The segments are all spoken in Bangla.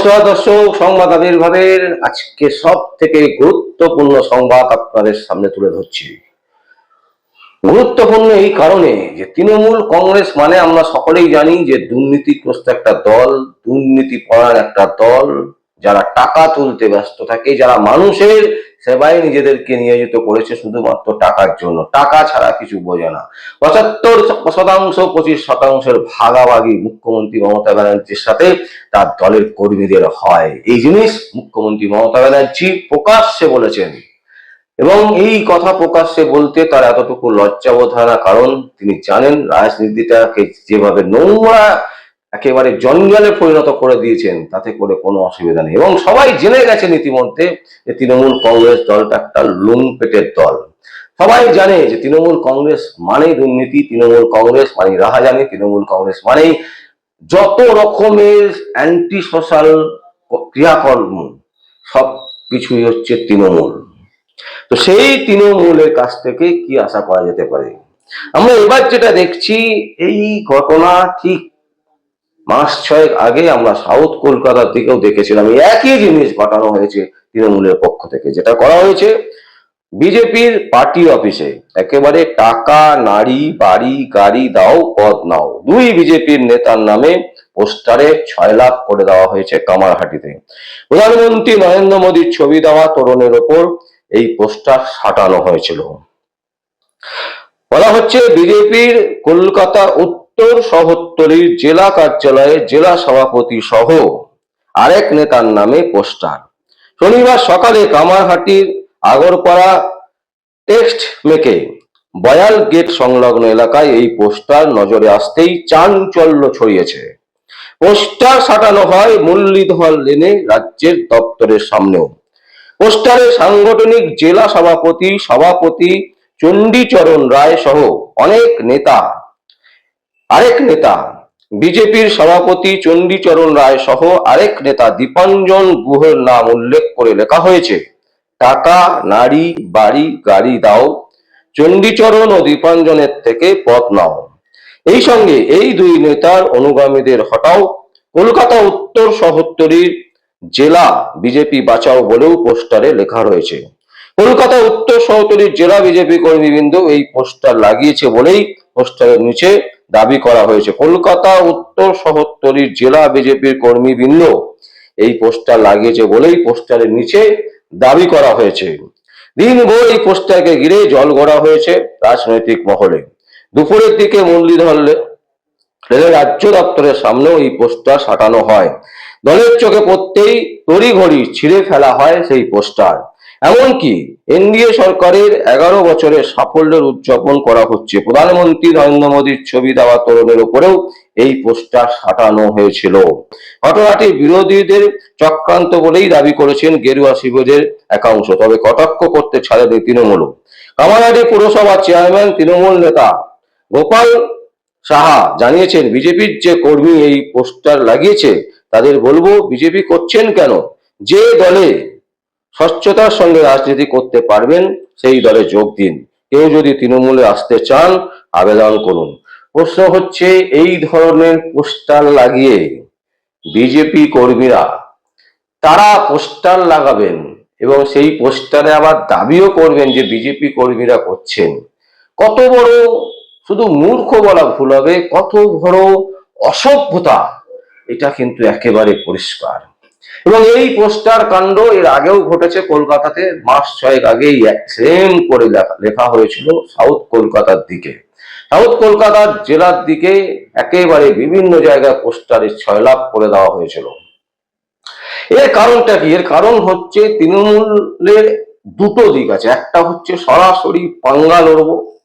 নমস্কার দর্শক, সংবাদ আবির্ভাবের আজকে সব থেকে গুরুত্বপূর্ণ সংবাদ আপনাদের সামনে তুলে ধরছি। গুরুত্বপূর্ণ এই কারণে যে তৃণমূল কংগ্রেস মানে আমরা সকলেই জানি যে দুর্নীতিগ্রস্ত একটা দল দুর্নীতি পড়ার একটা দল যারা টাকা তুলতে ব্যস্ত থাকে, যারা মানুষের সেবায় নিজেদেরকে নিয়োজিত করেছে, শুধুমাত্র টাকার জন্য। টাকা ছাড়া কিছু বোঝে না। পঁচাত্তর শতাংশ, পঁচিশ শতাংশের ভাগাভাগি মুখ্যমন্ত্রী মমতা ব্যানার্জির সাথে তার দলের কর্মীদের হয়। এই জিনিস মুখ্যমন্ত্রী মমতা ব্যানার্জি প্রকাশ্যে বলেছেন। এবং এই কথা প্রকাশ্যে বলতে তার এতটুকু লজ্জাবোধ হয় না, কারণ তিনি জানেন, রাজনীতিটাকে যেভাবে নোংরা একেবারে জঞ্জালে পরিণত করে দিয়েছেন, তাতে করে কোনো অসুবিধা নেই। এবং সবাই জেনে গেছেন ইতিমধ্যে যে তৃণমূল কংগ্রেস দলটা একটা লুন পেটের দল। সবাই জানে যে তৃণমূল কংগ্রেস মানেই দুর্নীতি, তৃণমূল কংগ্রেস মানেই রাহাজানি, তৃণমূল কংগ্রেস মানেই যত রকমের অ্যান্টি সোশ্যাল ক্রিয়াকর্ম, সব কিছুই হচ্ছে তৃণমূল। তো সেই তৃণমূলের কাছ থেকে কি আশা করা যেতে পারে? আমরা এবার যেটা দেখছি, এই ঘটনা ঠিক মাস ছয়েক আগে আমরা সাউথ কলকাতার দিকেও দেখেছিলাম একই জিনিস ঘটানো হয়েছে তৃণমূলের পক্ষ থেকে। যেটা করা হয়েছে, বিজেপির পার্টি অফিসে একেবারে টাকা নারী বাড়ি, গাড়ি দাও, পদ নাও, দুই বিজেপির নেতার নামে পোস্টারে ছয় লাখ করে দেওয়া হয়েছে কামারহাটিতে। প্রধানমন্ত্রী নরেন্দ্র মোদীর ছবি দেওয়া তরুণের ওপর এই পোস্টার সাটানো হয়েছিল। বলা হচ্ছে, বিজেপির কলকাতা উত্তর শহরতলির জেলা কার্যালয়ে জেলা সভাপতি সহ আরেক নেতার নামে পোস্টার। শনিবার সকালে কামারহাটির আগরপাড়া টেক্সট মেকে বয়াল গেট সংলগ্ন এলাকায় এই পোস্টার নজরে আসতেই চাঞ্চল্য ছড়িয়েছে। পোস্টার সাটানো হয় মুরলীধর লেনে রাজ্যের দপ্তরের সামনেও। পোস্টারে সাংগঠনিক জেলা সভাপতি সভাপতি চণ্ডীচরণ রায় সহ অনেক নেতা আরেক নেতা, বিজেপির সভাপতি চণ্ডীচরণ রায় সহ আরেক নেতা দীপাঞ্জন গুহের নাম উল্লেখ করে লেখা হয়েছে, টাকা, নারী, বাড়ি, গাড়ি দাও, চণ্ডীচরণ ও দীপাঞ্জনের থেকে পথ নাও। এই সঙ্গে এই দুই নেতার অনুগামীদের হটাও কলকাতা উত্তর শহরতলির জেলা বিজেপি বাঁচাও বলেও পোস্টারে লেখা রয়েছে। কলকাতা উত্তর শহরতলির জেলা বিজেপি কর্মীবৃন্দ এই পোস্টার লাগিয়েছে বলেই পোস্টারের নিচে দাবি করা হয়েছে। কলকাতা, উত্তর শহরতলির জেলা বিজেপির কর্মীবৃন্দ এই পোস্টার লাগিয়েছে বলেই পোস্টারের নিচে দাবি করা হয়েছে। দিনভর এই পোস্টারকে ঘিরে জল গড়া হয়েছে রাজনৈতিক মহলে। দুপুরের দিকে মুরলীধর রেলের রাজ্য দপ্তরের সামনেও এই পোস্টার সাটানো হয়। দলের চোখে পড়তেই তড়িঘড়ি ছিঁড়ে ফেলা হয় সেই পোস্টার। এমনকি এনডিএ সরকারের এগারো বছরের সাফল্যের উদযাপন করা হচ্ছে। প্রধানমন্ত্রী নরেন্দ্র মোদীর ছবি দেওয়া তরুণের উপরেও এই পোস্টার সাটানো হয়েছিল। ঘটনাটি বিরোধীদের চক্রান্ত বলেই দাবি করেছেন গেরুয়া শিবিরের একাংশ। তবে কটাক্ষ করতে ছাড়েনি তৃণমূল কামারহাটি পুরসভা চেয়ারম্যান, তৃণমূল নেতা গোপাল সাহা জানিয়েছেন, বিজেপির যে কর্মী এই পোস্টার লাগিয়েছে, তাদের বলব, বিজেপি করছেন কেন? যে দলে স্বচ্ছতার সঙ্গে রাজনীতি করতে পারবেন, সেই দলে যোগ দিন। কেউ যদি তৃণমূলে আসতে চান, আবেদন করুন। প্রশ্ন হচ্ছে, এই ধরনের পোস্টার লাগিয়ে বিজেপি কর্মীরা, তারা পোস্টার লাগাবেন এবং সেই পোস্টারে আবার দাবিও করবেন যে বিজেপি কর্মীরা করছেন। কত বড়, শুধু মূর্খ বলা ভুল হবে, কত বড় অসভ্যতা, এটা কিন্তু একেবারে পরিষ্কার। এবং এই পোস্টার কাণ্ড এর আগেও ঘটেছে, কলকাতাতে মাস ছয়েক আগেই সেম করে লেখা- হয়েছিল সাউথ কলকাতার দিকে। সাউথ কলকাতার জেলার দিকে একেবারে বিভিন্ন জায়গায় পোস্টারে ছয় লাখ করে দেওয়া হয়েছিল। এর কারণটা কি? এর কারণ হচ্ছে তৃণমূলের দুটো দিক আছে। একটা হচ্ছে সরাসরি পাঙ্গা লড়ব।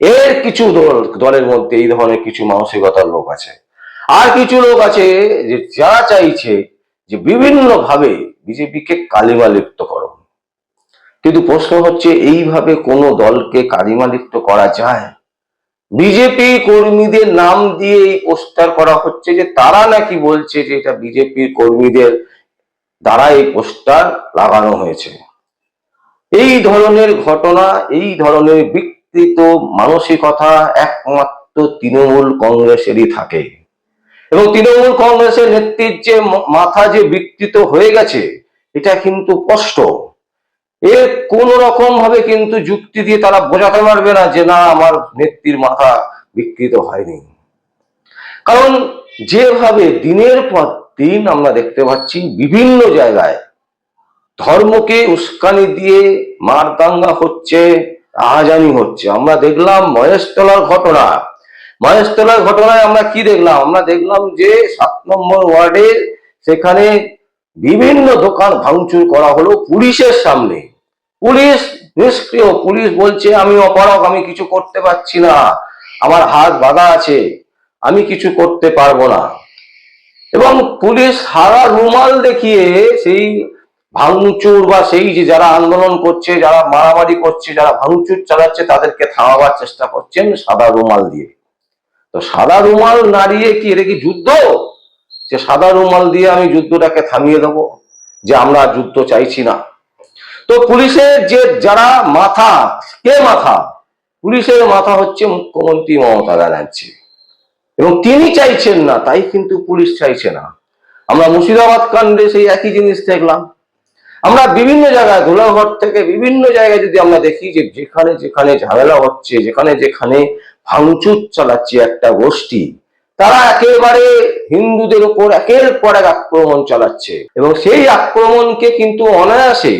এর কিছু দল, দলের মধ্যে এই ধরনের কিছু মানসিকতার লোক আছে। আর কিছু লোক আছে যে যারা চাইছে যে বিভিন্ন ভাবে বিজেপিকে কালিমা লিপ্ত করো। কিন্তু প্রশ্ন হচ্ছে, এইভাবে কোনো দলকে কালিমা লিপ্ত করা যায়? বিজেপি কর্মীদের নাম দিয়ে এই পোস্টার করা হচ্ছে যে তারা নাকি বলছে যে এটা বিজেপির কর্মীদের দ্বারা এই পোস্টার লাগানো হয়েছে। এই ধরনের ঘটনা, এই ধরনের বিকৃত মানসিকতা একমাত্র তৃণমূল কংগ্রেসেরই থাকে। এবং তৃণমূল কংগ্রেসের নেত্রীর যে মাথা যে বিকৃত হয়ে গেছে, এটা কিন্তু স্পষ্ট। এর কোন রকম ভাবে কিন্তু যুক্তি দিয়ে তারা বোঝাতে পারবে না যে না, আমার নেত্রীর মাথা বিকৃত হয়নি। কারণ যেভাবে দিনের পর দিন আমরা দেখতে পাচ্ছি, বিভিন্ন জায়গায় ধর্মকে উস্কানি দিয়ে মারদাঙ্গা হচ্ছে আহাজানি হচ্ছে। আমরা দেখলাম মহেশতলার ঘটনা। মহেশতলার ঘটনায় আমরা কি দেখলাম? আমরা দেখলাম যে সাত নম্বর ওয়ার্ডে সেখানে বিভিন্ন দোকান ভাঙচুর করা হলো পুলিশের সামনে। পুলিশ নিষ্ক্রিয়। পুলিশ বলছে, আমি অপরাধ আমি কিছু করতে পারছি না। আমার হাত বাঁধা আছে। আমি কিছু করতে পারব না। এবং পুলিশ সারা রুমাল দেখিয়ে সেই ভাঙচুর বা সেই যে যারা আন্দোলন করছে, যারা মারামারি করছে, যারা ভাঙচুর চালাচ্ছে, তাদেরকে থামাবার চেষ্টা করছেন সাদা রুমাল দিয়ে। তো সাদা রুমাল নাড়িয়ে কি এটা কি যুদ্ধ? যে সাদা রুমাল দিয়ে আমি যুদ্ধটাকে থামিয়ে দেবো, যে আমরা যুদ্ধ চাইছি না। তো পুলিশের যে যারা মাথা, কে মাথা? পুলিশের মাথা হচ্ছে মুখ্যমন্ত্রী মমতা ব্যানার্জি। এবং তিনি চাইছেন না, তাই কিন্তু পুলিশ চাইছে না। আমরা মুর্শিদাবাদ কাণ্ডে সেই একই জিনিস দেখলাম। আমরা বিভিন্ন জায়গায়, ধুলাঘর থেকে বিভিন্ন জায়গায় যদি আমরা দেখি যে যেখানে যেখানে ঝামেলা হচ্ছে, যেখানে যেখানে ভাঙচুর চালাচ্ছে একটা গোষ্ঠী। তারা একেবারে হিন্দুদের উপর একের পর এক আক্রমণ চালাচ্ছে এবং সেই আক্রমণকে কিন্তু অনায়াসে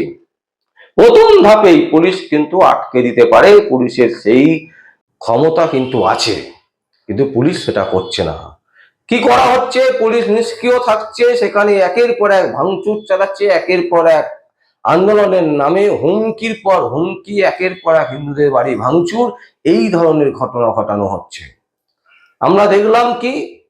প্রথম ধাপেই পুলিশ কিন্তু আটকে দিতে পারে। পুলিশের সেই ক্ষমতা কিন্তু আছে, কিন্তু পুলিশ সেটা করছে না। কি করা হচ্ছে? পুলিশ নিষ্ক্রিয় থাকছে, সেখানে একের পর এক ভাঙচুর চালাচ্ছে, একের পর এক আন্দোলনের নামে হুমকির পর হুমকি, একের পর এক হিন্দুদের বাড়ি ভাঙচুর, এই ধরনের ঘটনা ঘটানো হচ্ছে। আমরা দেখলাম কি,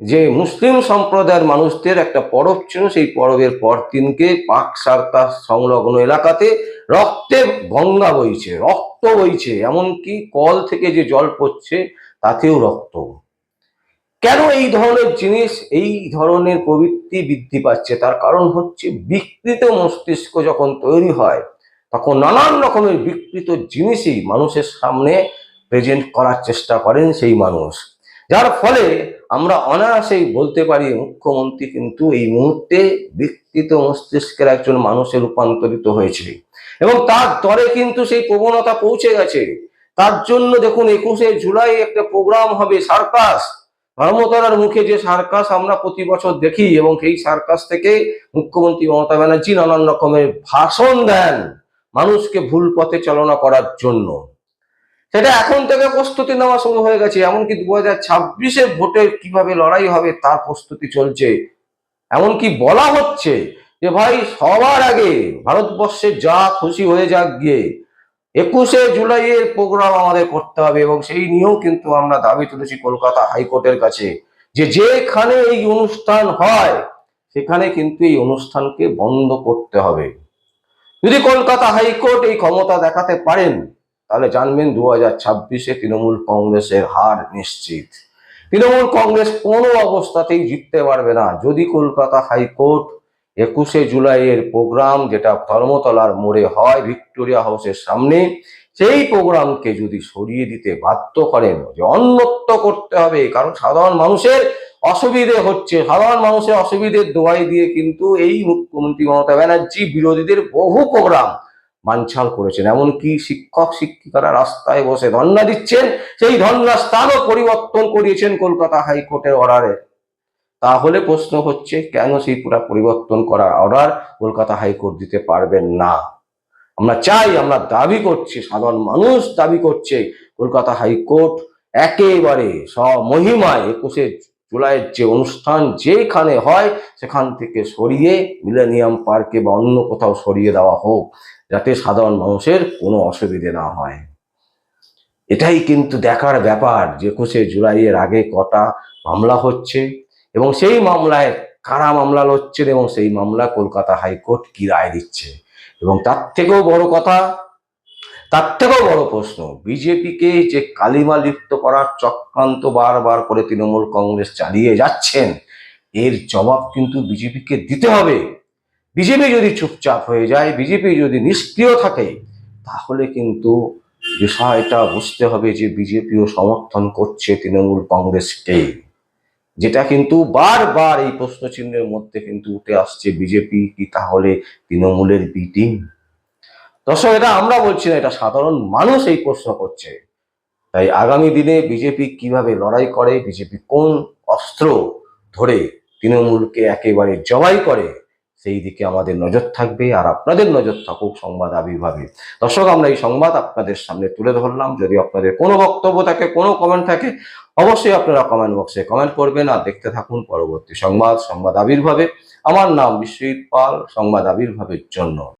যে মুসলিম সম্প্রদায়ের মানুষদের একটা পরব ছিল, সেই পরবের পর দিনকে পাক সার্কাস সংলগ্ন এলাকাতে রক্তে গঙ্গা বইছে, রক্ত বইছে, এমনকি কল থেকে যে জল পড়ছে, তাতেও রক্ত। কেন এই ধরনের জিনিস, এই ধরনের প্রবৃত্তি বৃদ্ধি পাচ্ছে? তার কারণ হচ্ছে বিকৃত মস্তিষ্ক যখন তৈরি হয়, তখন নানান রকমের বিকৃত জিনিসই মানুষের সামনে প্রেজেন্ট করার চেষ্টা করেন সেই মানুষ। যার ফলে আমরা অনায়াসেই বলতে পারি, মুখ্যমন্ত্রী কিন্তু এই মুহূর্তে বিকৃত মস্তিষ্কের একজন মানুষে রূপান্তরিত হয়েছে। এবং তার দরে কিন্তু সেই প্রবণতা পৌঁছে গেছে। তার জন্য দেখুন, একুশে জুলাই একটা প্রোগ্রাম হবে, সার্কাস। ধর্মতলার মুখে যে সার্কাস আমরা প্রতি বছর দেখি এবং সেই সার্কাস থেকে মুখ্যমন্ত্রী মমতা ব্যানার্জি নানান রকমের ভাষণ দেন মানুষকে ভুল পথে চালনা করার জন্য। সেটা এখন থেকে প্রস্তুতি নেওয়া শুরু হয়ে গেছে, এমনকি দু হাজার ছাব্বিশে ভোটের কীভাবে লড়াই হবে তার প্রস্তুতি চলছে। এমনকি বলা হচ্ছে যে ভাই সবার আগে ভারতবর্ষে যা খুশি হয়ে যাক গিয়ে একুশে জুলাইয়ের প্রোগ্রাম আমাদের করতে হবে এবং সেই নিয়েও কিন্তু আমরা দাবি তুলেছি কলকাতা হাইকোর্টের কাছে যে যেখানে এই অনুষ্ঠান হয়, সেখানে কিন্তু এই অনুষ্ঠানকে বন্ধ করতে হবে। যদি কলকাতা হাইকোর্ট এই ক্ষমতা দেখাতে পারেন, তাহলে জানবেন দু হাজার ছাব্বিশে তৃণমূল কংগ্রেসের হার নিশ্চিত। তৃণমূল কংগ্রেস কোনো অবস্থাতেই জিততে পারবে না। যদি কলকাতা হাইকোর্ট একুশে জুলাইয়ের প্রোগ্রাম যেটা ধর্মতলার মোড়ে হয় ভিক্টোরিয়া হাউসের সামনে, সেই প্রোগ্রামকে যদি সরিয়ে দিতে বাধ্য করেন যে অন্যত্র করতে হবে, কারণ সাধারণ মানুষের অসুবিধে হচ্ছে। সাধারণ মানুষের অসুবিধের দোয়াই দিয়ে কিন্তু এই মুখ্যমন্ত্রী মমতা ব্যানার্জি বিরোধীদের বহু প্রোগ্রাম বানছাল করেছেন। এমনকি শিক্ষক শিক্ষিকারা রাস্তায় বসে ধর্ণা দিচ্ছেন, সেই ধর্ণা স্থানও পরিবর্তন করিয়েছেন কলকাতা হাইকোর্টের অর্ডারে তাহলে প্রশ্ন হচ্ছে, কেন সেই পুরা পরিবর্তন করার অর্ডার কলকাতা হাইকোর্ট দিতে পারবেন না? আমরা চাই, আমরা দাবি করছি, সাধারণ মানুষ দাবি করছে, কলকাতা হাইকোর্ট একেবারে মহিমায় একুশে জুলাইয়ের যে অনুষ্ঠান যেখানে হয়, সেখান থেকে সরিয়ে মিলেনিয়াম পার্কে বা অন্য কোথাও সরিয়ে দেওয়া হোক, যাতে সাধারণ মানুষের কোনো অসুবিধে না হয়। এটাই কিন্তু দেখার ব্যাপার যে একুশে জুলাইয়ের আগে কটা মামলা হচ্ছে। এবং সেই মামলায় কারা মামলা লড়ছেন এবং সেই মামলা কলকাতা হাইকোর্ট কি রায় দিচ্ছে? এবং তার থেকেও বড় কথা, তার থেকেও বড় প্রশ্ন, বিজেপিকে যে কালিমা লিপ্ত করার চক্রান্ত বারবার করে তৃণমূল কংগ্রেস চালিয়ে যাচ্ছেন, এর জবাব কিন্তু বিজেপিকে দিতে হবে। বিজেপি যদি চুপচাপ হয়ে যায়, বিজেপি যদি নিষ্ক্রিয় থাকে, তাহলে কিন্তু বিষয়টা বুঝতে হবে যে বিজেপিও সমর্থন করছে তৃণমূল কংগ্রেসকে। যেটা কিন্তু বারবার এই প্রশ্ন চিহ্নের মধ্যে কিন্তু উঠে আসছে বিজেপি, কি তাহলে তৃণমূলের বিটিং দর্শক, এটা আমরা বলছি না, এটা সাধারণ মানুষ এই প্রশ্ন করছে। তাই আগামী দিনে বিজেপি কীভাবে লড়াই করে, বিজেপি কোন অস্ত্র ধরে তৃণমূলকে একেবারে জবাই করে সেই দিকে আমাদের নজর থাকবে আর আপনাদের নজর থাকুক সংবাদ আবির্ভাবে। দর্শক, আমরা এই সংবাদ আপনাদের সামনে তুলে ধরলাম। যদি আপনাদের কোনো বক্তব্য থাকে, কোনো কমেন্ট থাকে, অবশ্যই আপনারা কমেন্ট বক্সে কমেন্ট করবেন আর দেখতে থাকুন পরবর্তী সংবাদ সংবাদ আবির্ভাবে। আমার নাম বিশ্বজিৎ পাল, সংবাদ আবির্ভাবের জন্য।